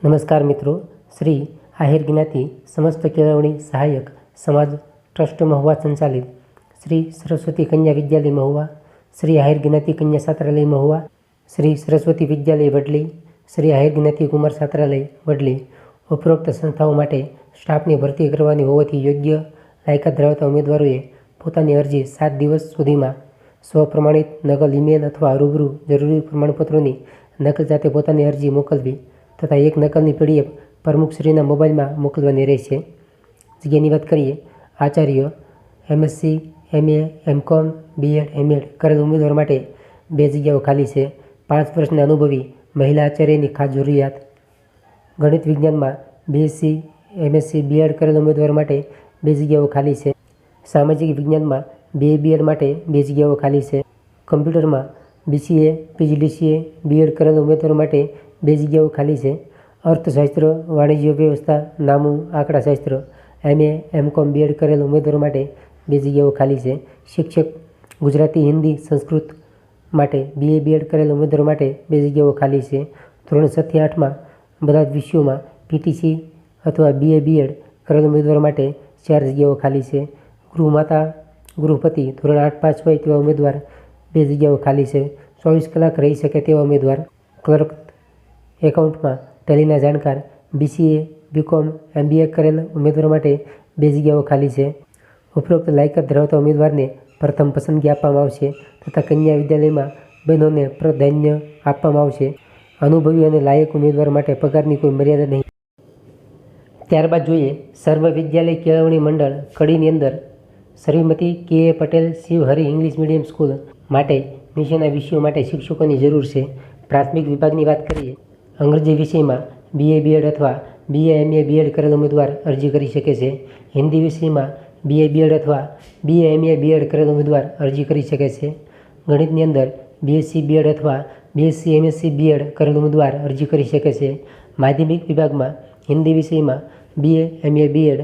નમસ્કાર મિત્રો શ્રી આહિર જ્ઞાતિ સમસ્ત કેળવણી સહાયક સમાજ ટ્રસ્ટ મહુવા સંચાલિત શ્રી સરસ્વતી કન્યા વિદ્યાલય મહુવા શ્રી આહિર જ્ઞાતિ કન્યા છાત્રાલય મહુવા શ્રી સરસ્વતી વિદ્યાલય વડલી શ્રી આહિર જ્ઞાતિ કુમાર છાત્રાલય વડલી ઉપરોક્ત સંસ્થાઓ માટે સ્ટાફની ભરતી કરવાની હોવાથી યોગ્ય લાયકાત ધરાવતા ઉમેદવારોએ પોતાની અરજી સાત દિવસ સુધીમાં સ્વપ્રમાણિત નકલ ઈમેલ અથવા રૂબરૂ જરૂરી પ્રમાણપત્રોની નકલ સાથે પોતાની અરજી મોકલવી તથા એક નકલની પીડીએફ પ્રમુખશ્રીના મોબાઈલમાં મોકલવાની રહેશે. જગ્યાની વાત કરીએ, આચાર્યો, MSc, MA, MCom, BEd, MEd કરેલ ઉમેદવાર માટે બે જગ્યાઓ ખાલી છે. પાંચ વર્ષના અનુભવી મહિલા આચાર્યની ખાસ જરૂરિયાત. ગણિત વિજ્ઞાનમાં બીએસસી, એમએસસી, બીએડ કરેલ ઉમેદવાર માટે બે જગ્યાઓ ખાલી છે. સામાજિક વિજ્ઞાનમાં બીએ બીએડ માટે બે જગ્યાઓ ખાલી છે. કમ્પ્યુટરમાં બીસીએ, પીજીડીસીએ, બીએડ કરેલ ઉમેદવાર માટે બે જગ્યાઓ ખાલી છે. અર્થશાસ્ત્ર, વાણિજ્ય વ્યવસ્થા, નામું, આંકડાશાસ્ત્ર એમએ કોમ બીએડ કરેલ ઉમેદવાર માટે બે જગ્યાઓ ખાલી છે. શિક્ષક, ગુજરાતી, હિન્દી, સંસ્કૃત માટે બીએ બીએડ કરેલ ઉમેદવારો માટે બે જગ્યાઓ ખાલી છે. ધોરણ સત્ય આઠમાં બધા જ વિષયોમાં પીટીસી અથવા બીએ બીએડ કરેલ ઉમેદવાર માટે ચાર જગ્યાઓ ખાલી છે. ગૃહમાતા, ગૃહપતિ ધોરણ આઠ પાંચ હોય તેવા ઉમેદવાર બે જગ્યાઓ ખાલી છે. ચોવીસ કલાક રહી શકે તેવા ઉમેદવાર. ક્લર્ક એકાઉન્ટમાં ટેલીના જાણકાર, બીસીએ, બીકોમ, એમબીએ કરેલ ઉમેદવારો માટે બે જગ્યાઓ ખાલી છે. ઉપરોક્ત લાયકાત ધરાવતા ઉમેદવારને પ્રથમ પસંદગી આપવામાં આવશે તથા કન્યા વિદ્યાલયમાં બહેનોને પ્રાધાન્ય આપવામાં આવશે. અનુભવી અને લાયક ઉમેદવાર માટે પગારની કોઈ મર્યાદા નહીં. ત્યારબાદ જોઈએ સર્વ વિદ્યાલય કેળવણી મંડળ કડીની અંદર. Shrimati K. A. Patel Shivhari English medium school માટે નીચેના વિષયો માટે શિક્ષકોની જરૂર છે. પ્રાથમિક વિભાગની વાત કરીએ અંગ્રેજી વિષયમાં બીએ બીએડ અથવા બીએ એમએ બીએડ કરેલ ઉમેદવાર અરજી કરી શકે છે. હિન્દી વિષયમાં બીએ બીએડ અથવા બીએ એમએ બીએડ કરેલ ઉમેદવાર અરજી કરી શકે છે. ગણિતની અંદર બીએસસી બીએડ અથવા બીએસસી એમએસસી બીએડ કરેલ ઉમેદવાર અરજી કરી શકે છે. માધ્યમિક વિભાગમાં હિન્દી વિષયમાં બીએ એમએ બીએડ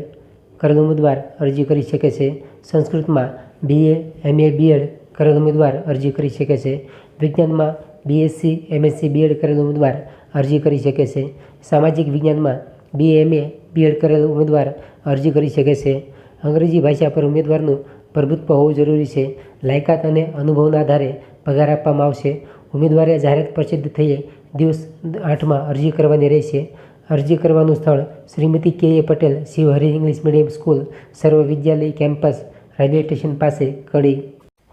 કરેલ ઉમેદવાર અરજી કરી શકે છે. સંસ્કૃતમાં બીએ એમએ બીએડ કરેલ ઉમેદવાર અરજી કરી શકે છે. વિજ્ઞાનમાં બીએસસી એમએસસી બીએડ કરેલ ઉમેદવાર અરજી કરી શકે છે. સામાજિક વિજ્ઞાનમાં બીએ એમએ બીએડ કરેલ ઉમેદવાર અરજી કરી શકે છે. અંગ્રેજી ભાષા પર ઉમેદવારનું પ્રભુત્વ હોવું જરૂરી છે. લાયકાત અને અનુભવના આધારે પગાર આપવામાં આવશે. ઉમેદવારે જાહેરાત પ્રસિદ્ધ થઈએ દિવસ આઠમાં અરજી કરવાની રહેશે. અરજી કરવાનું સ્થળ Shrimati K. A. Patel Shivhari English medium school Sarva Vidyalaya campus railway station પાસે કડી.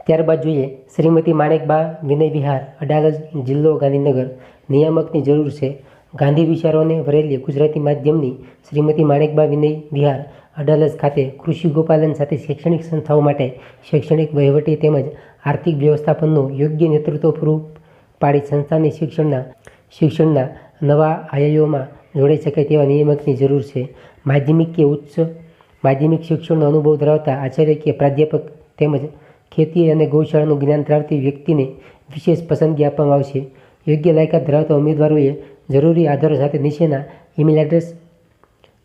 ત્યારબાદ જોઈએ, શ્રીમતી માણેકબા, વિનય વિહાર, અડાલજ, જિલ્લો ગાંધીનગર. નિયામકની જરૂર છે. ગાંધી વિચારોને વરેલી ગુજરાતી માધ્યમની શ્રીમતી માણેકબા, વિનય વિહાર, અડાલજ ખાતે કૃષિ ગોપાલન સાથે શૈક્ષણિક સંસ્થાઓ માટે શૈક્ષણિક વહીવટી તેમજ આર્થિક વ્યવસ્થાપનનું યોગ્ય નેતૃત્વ પૂરું પાડી સંસ્થાની શિક્ષણના શિક્ષણના નવા આયોમાં જોડાઈ શકે તેવા નિયામકની જરૂર છે. માધ્યમિક કે ઉચ્ચ માધ્યમિક શિક્ષણનો અનુભવ ધરાવતા આચાર્ય કે પ્રાધ્યાપક તેમજ ખેતી અને ગૌશાળાનું જ્ઞાન ધરાવતી વ્યક્તિને વિશેષ પસંદગી આપવામાં આવશે. યોગ્ય લાયકાત ધરાવતા ઉમેદવારોએ જરૂરી આધારો સાથે નીચેના ઈમેલ એડ્રેસ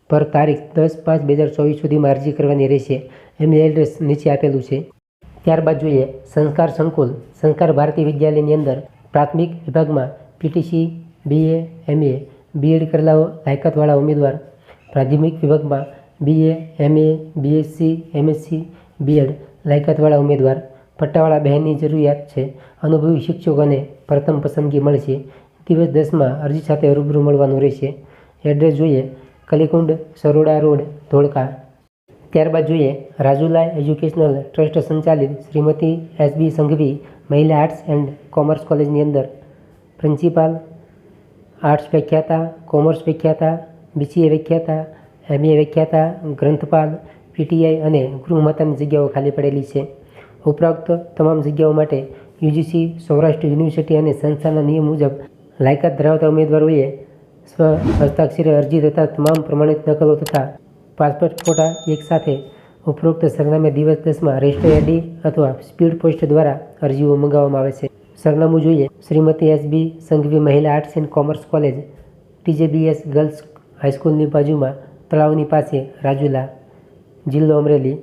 પર તારીખ દસ પાંચ બે હજાર ચોવીસ સુધીમાં અરજી કરવાની રહેશે. ઈમેલ એડ્રેસ નીચે આપેલું છે. ત્યારબાદ જોઈએ સંસ્કાર સંકુલ. સંસ્કાર ભારતી વિદ્યાલયની અંદર પ્રાથમિક વિભાગમાં પીટીસી, બીએ, એમએ, બીએડ કરેલા લાયકાતવાળા ઉમેદવાર. પ્રાથમિક વિભાગમાં BA, MA, BSc, MSc, BEd લાયકાતવાળા ઉમેદવાર, પટ્ટાવાળા બહેનની જરૂરિયાત છે. અનુભવી શિક્ષકોને પ્રથમ પસંદગી મળશે. દિવસ દસમાં અરજી સાથે રૂબરૂ મળવાનું રહેશે. એડ્રેસ જોઈએ કલીકુંડ, સરોડા રોડ, ધોળકા. ત્યારબાદ જોઈએ રાજુલા એજ્યુકેશનલ ટ્રસ્ટ સંચાલિત Shrimati SB Sanghvi Mahila arts and commerce કોલેજની અંદર. પ્રિન્સિપાલ, આર્ટ્સ વ્યાખ્યાતા, કોમર્સ વ્યાખ્યાતા, બીસીએ વ્યાખ્યાતા, એમએ વ્યાખ્યાતા, ગ્રંથપાલ પીટીઆઈ અને ગૃહમાતાની જગ્યાઓ ખાલી પડેલી છે. ઉપરોક્ત તમામ જગ્યાઓ માટે યુજીસી, સૌરાષ્ટ્ર યુનિવર્સિટી અને સંસ્થાના નિયમ મુજબ લાયકાત ધરાવતા ઉમેદવારોએ સ્વ હસ્તાક્ષરે અરજી તથા તમામ પ્રમાણિત નકલો તથા પાસપોર્ટ ફોટા એકસાથે ઉપરોક્ત સરનામે દિવસ દસમાં રજિસ્ટર આઈડી અથવા સ્પીડ પોસ્ટ દ્વારા અરજીઓ મંગાવવામાં આવે છે. સરનામું જોઈએ Shrimati SB Sanghvi Mahila arts and commerce college TJBS girls હાઈસ્કૂલની બાજુમાં તળાવની પાસે રાજુલા જિલ્લો અમરેલી.